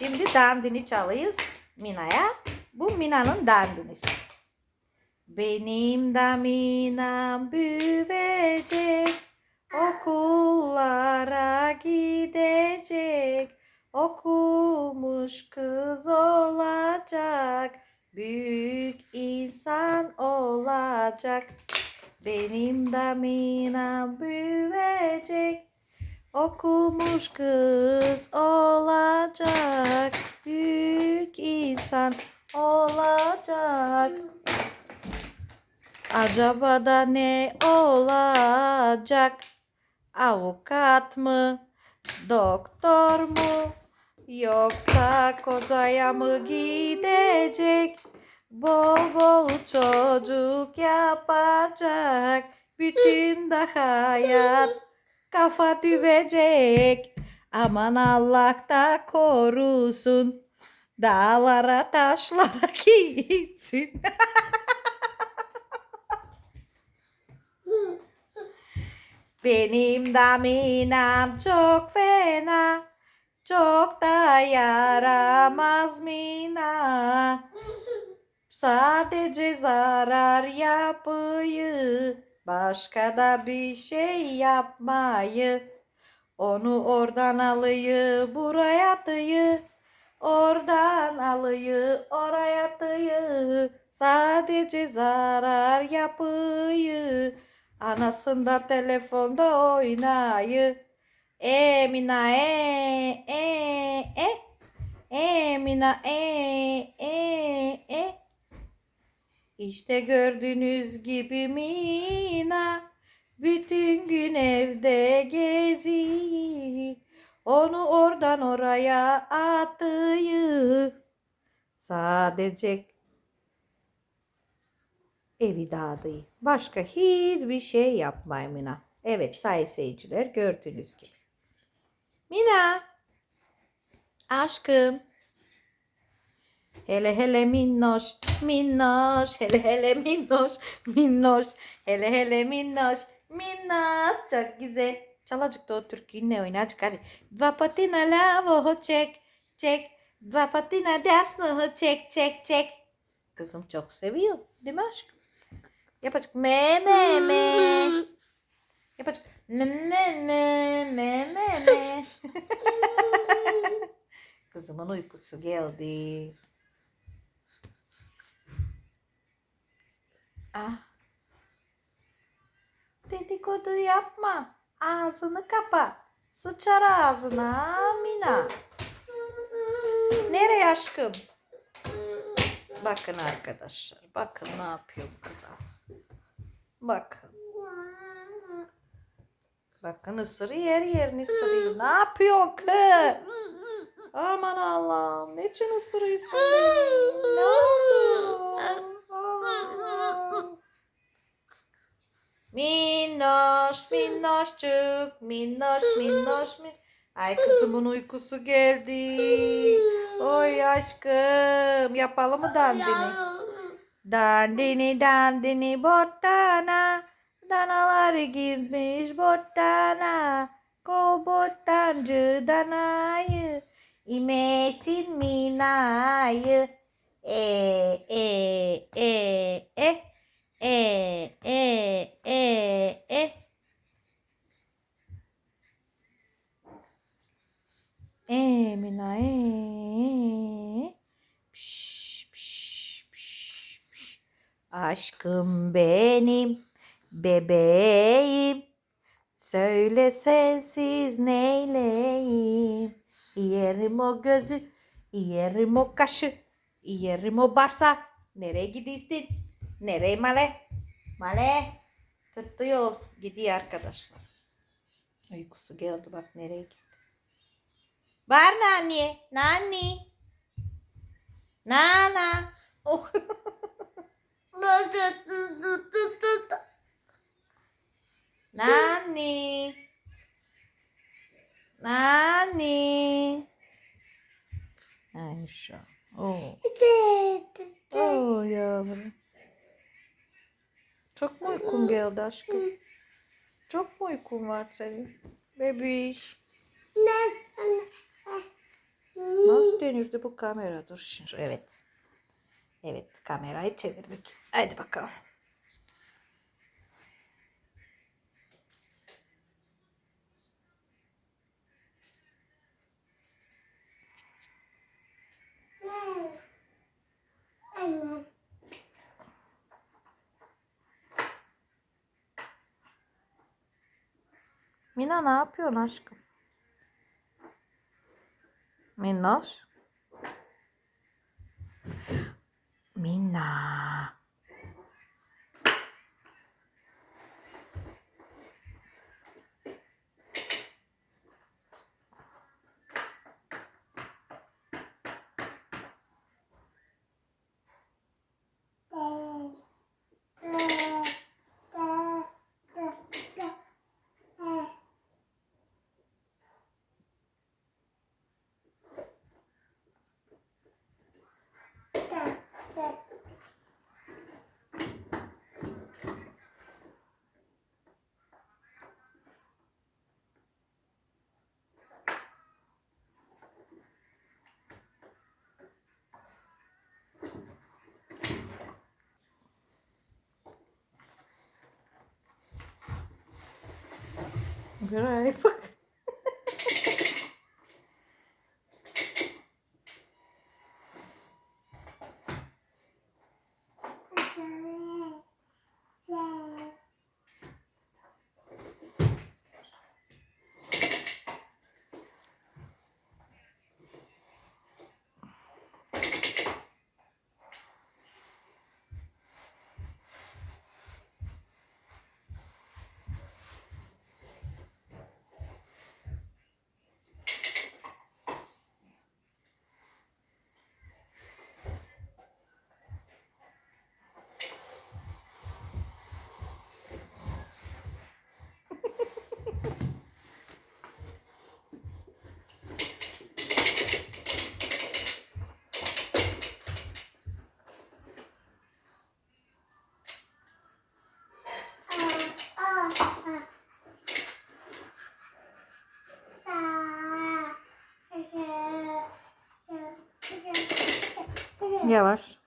Şimdi dandini çalıyız Mina'ya. Bu Mina'nın dandinisi. Benim de Mina'm büyüyecek. Okullara gidecek. Okumuş kız olacak. Büyük insan olacak. Benim de Mina'm büyüyecek. Okumuş kız olacak. Büyük insan olacak. Acaba da ne olacak? Avukat mı? Doktor mu? Yoksa kocaya mı gidecek? Bol bol çocuk yapacak. Bütün de hayat kafa düvecek. Aman Allah da korusun. Dağlara taşlara gitsin. Benim daminam çok fena. Çok da yaramaz mina. Sadece zarar yapıyı. Başka da bir şey yapmayı. Onu oradan alıyı, buraya tıyı. Oradan alıyı, oraya tıyı. Sadece zarar yapıyı. Anasında telefonda oynayı. Emina e e e. Emina e e e. İşte gördüğünüz gibi Mina bütün gün evde gezi. Onu oradan oraya atıyı. Sadece evi dağıdıyı. Başka hiçbir şey yapmay Mina. Evet sayın seyirciler gördüğünüz gibi. Mina. Aşkım. Hele hele minnoş, minnoş, hele hele minnoş, minnoş, hele hele minnoş, minnoş. Çok güzel. Çal azıcık da o türküyü ne oynayacak hadi. Dva patina lavo çek, çek. Dva patina desno çek, çek, çek. Kızım çok seviyor. Değil mi aşkım? Yapacak me me me. Yapacak ne ne ne ne ne ne. Kızımın uykusu geldi. Ah. Dedikodu yapma. Ağzını kapa. Sıçar ağzına Mina. Nereye aşkım? Bakın arkadaşlar. Bakın ne yapıyor bu kıza. Bakın. Bakın ısırı yer yerini ısırıyor. Ne yapıyor kız? Aman Allah'ım. Ne için ısırıyorsun? Ne oldu? Minnoş, minnoşçuk, minnoş, minnoş, min. Ay kızımın uykusu geldi. Oy aşkım, yapalım mı dandini? Dandini, dandini, botana. Danalar girmiş botana. Ko botancı danayı. İmesin minayı. E, e, e, e. E, e, e, e. Emina e. Piş, piş, piş, piş. Aşkım benim, bebeğim. Söyle sensiz neyleyim. Yerim o gözü, yerim o kaşı, yerim o barsa. Nereye gidiyorsun? Nereye Male? Male. Tuttu yol gidiyor arkadaşlar. Uykusu geldi bak nereye gitti. Var nani? Nani? Nana. Oh. Nani. Nani. Ayşe. Oh. Oh yavrum. Çok mu uykun geldi aşkım? Çok mu uykun var senin? Bebiş. Nasıl dönürdü bu kamera? Dur şimdi. Evet. Evet kamerayı çevirdik. Hadi bakalım. Mina ne yapıyorsun aşkım? Minnoş. みんな。Güray bak. Yavaş.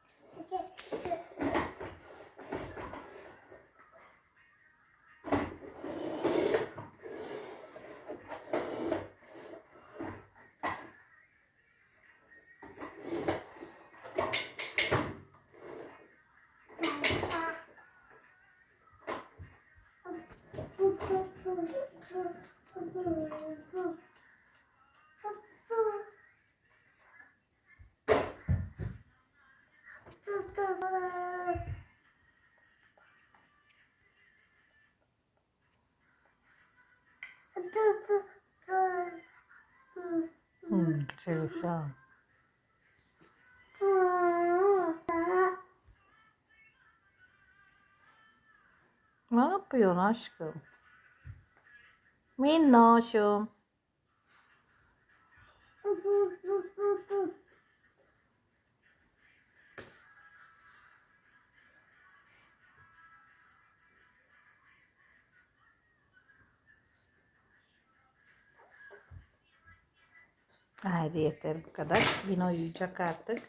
Güzel uşağım. Ne yapıyorsun aşkım? Minnoşum. Hadi yeter bu kadar. Bin uyuyacak artık.